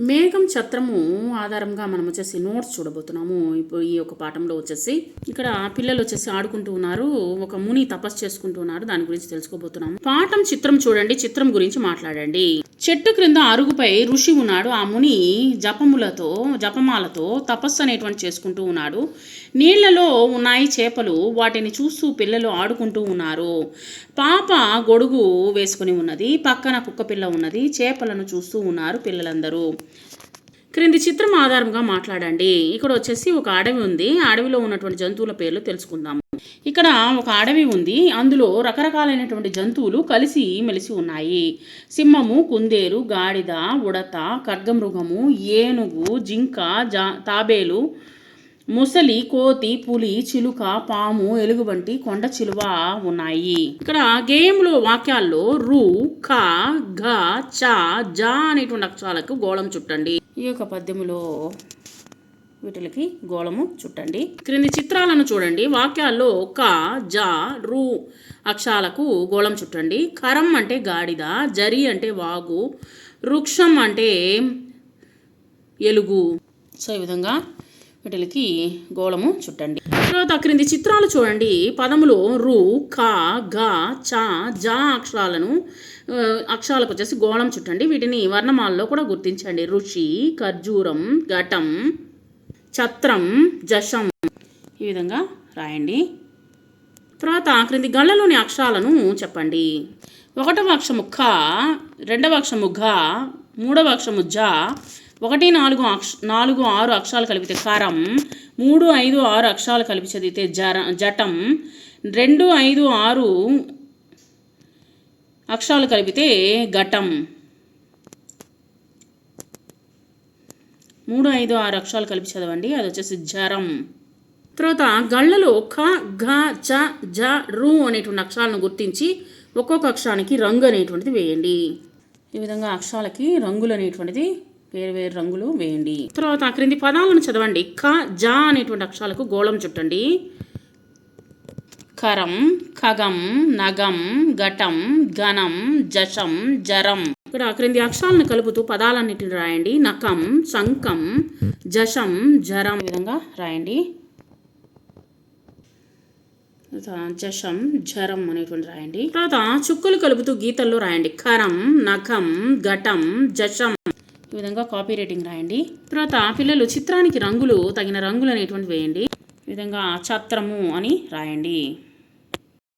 మేఘం ఛత్రము ఆధారంగా మనం వచ్చేసి నోట్స్ చూడబోతున్నాము. ఇప్పుడు ఈ యొక్క పాఠంలో వచ్చేసి ఇక్కడ పిల్లలు వచ్చేసి ఆడుకుంటూ ఉన్నారు. ఒక ముని తపస్సు చేసుకుంటూ ఉన్నారు. దాని గురించి తెలుసుకోబోతున్నాము. పాఠం చిత్రం చూడండి. చిత్రం గురించి మాట్లాడండి. చెట్టు క్రింద అరుగుపై ఋషి ఉన్నాడు. ఆ ముని జపములతో జపమాలతో తపస్సు అనేటువంటి చేసుకుంటూ ఉన్నాడు. నీళ్ళలో ఉన్నాయి చేపలు. వాటిని చూస్తూ పిల్లలు ఆడుకుంటూ ఉన్నారు. పాప గొడుగు వేసుకుని ఉన్నది. పక్కన కుక్క పిల్ల ఉన్నది. చేపలను చూస్తూ ఉన్నారు పిల్లలందరూ. క్రింది చిత్రం ఆధారంగా మాట్లాడండి. ఇక్కడ వచ్చేసి ఒక అడవి ఉంది. అడవిలో ఉన్నటువంటి జంతువుల పేర్లు తెలుసుకుందాము ఇక్కడ ఒక అడవి ఉంది. అందులో రకరకాలైనటువంటి జంతువులు కలిసి మెలిసి ఉన్నాయి. సింహము కుందేలు గాడిద ఉడత ఖడ్గమృగము ఏనుగు జింక జా తాబేలు ముసలి కోతి పులి చిలుక పాము ఎలుగుబంటి కొండ చిలువ ఉన్నాయి. ఇక్కడ గేమ్లో వాక్యాల్లో రు ఖ ఘ చ జ అనేటువంటి అక్షరాలకు గోళం చుట్టండి. ఈ యొక్క పద్యములో వీటికి గోళము చుట్టండి. క్రింది చిత్రాలను చూడండి. వాక్యాల్లో క జ రు అక్షరాలకు గోళం చుట్టండి. కరం అంటే గాడిద జరి అంటే వాగు వృక్షం అంటే ఎలుగు. సో ఈ విధంగా వీటికి గోళము చుట్టండి. తర్వాత క్రింది చిత్రాలు చూడండి. పదములో రు క ఘ చ జ అక్షరాలను అక్షరాలకు వచ్చేసి గోళం చుట్టండి. వీటిని వర్ణమాలలో కూడా గుర్తించండి. ఋషి ఖర్జూరం ఘటం ఛత్రం జషం ఈ విధంగా రాయండి. తర్వాత క్రింది గళ్ళలోని అక్షరాలను చెప్పండి. ఒకటవ అక్షము ఖ రెండవ అక్షము ఘ మూడవ అక్షము జ ఒకటి నాలుగు అక్ష నాలుగు ఆరు అక్షరాలు కలిపితే కరం మూడు ఐదు ఆరు అక్షరాలు కలిపి చదివితే జర జటం రెండు ఐదు ఆరు అక్షరాలు కలిపితే ఘటం. మూడు ఐదు ఆరు అక్షరాలు కలిపి చదవండి అది వచ్చేసి జరం. తర్వాత గళ్ళలో ఖ ఘ చ జ రు అనేటువంటి అక్షరాలను గుర్తించి ఒక్కొక్క అక్షరానికి రంగు అనేటువంటిది వేయండి. ఈ విధంగా అక్షరాలకి రంగులు అనేటువంటిది వేరు వేరు రంగులు వేయండి. తర్వాత క్రింది పదాలను చదవండి. క జ అనేటువంటి అక్షరాలకు గోళం చుట్టండి. కరం ఖగం నగం ఘటం ఘనం జషం జరం. ఇక్కడ క్రింది అక్షరాలను కలుపుతూ పదాలన్నిటిని రాయండి. నకం శంఖం జషం జరం విధంగా రాయండి. జషం జరం అనేటువంటి రాయండి. తర్వాత చుక్కలు కలుపుతూ గీతల్లో రాయండి. కరం నఖం ఘటం జషం. ఈ విధంగా కాపీ రేటింగ్ రాయండి. తర్వాత పిల్లలు చిత్రానికి రంగులు తగిన రంగులు అనేటువంటి వేయండి. ఈ విధంగా ఛత్రము అని రాయండి.